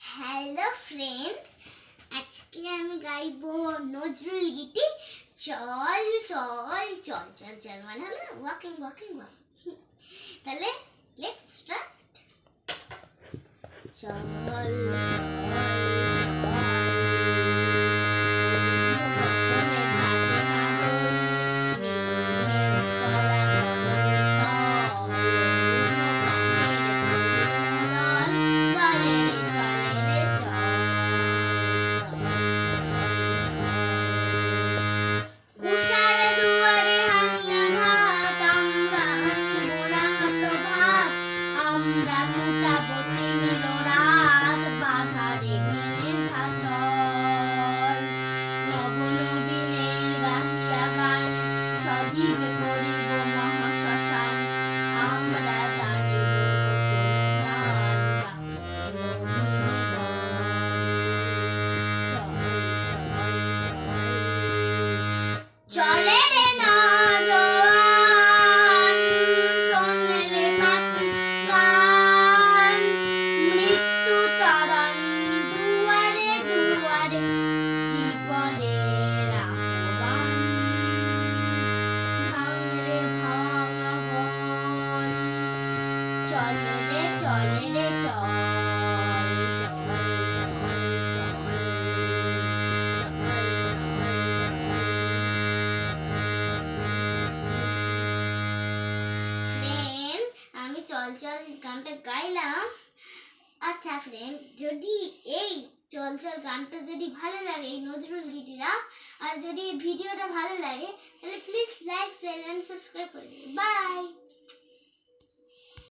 Hello friend আজকে আমি গাইবো নজরুল গীতি। চল চল চল চল চল মানে হলো ওয়াকিং ওয়াকিং ওয়াকিং তাহলে লেটস স্টার্ট চল চল। চল চল গানটা গাইলাম। আচ্ছা ফ্রেন্ড যদি এই চল চল গানটা যদি ভালো লাগে, এই নজরুল গীতিরা আর যদি ভিডিওটা ভালো লাগে, তাহলে please like share and subscribe করে বাই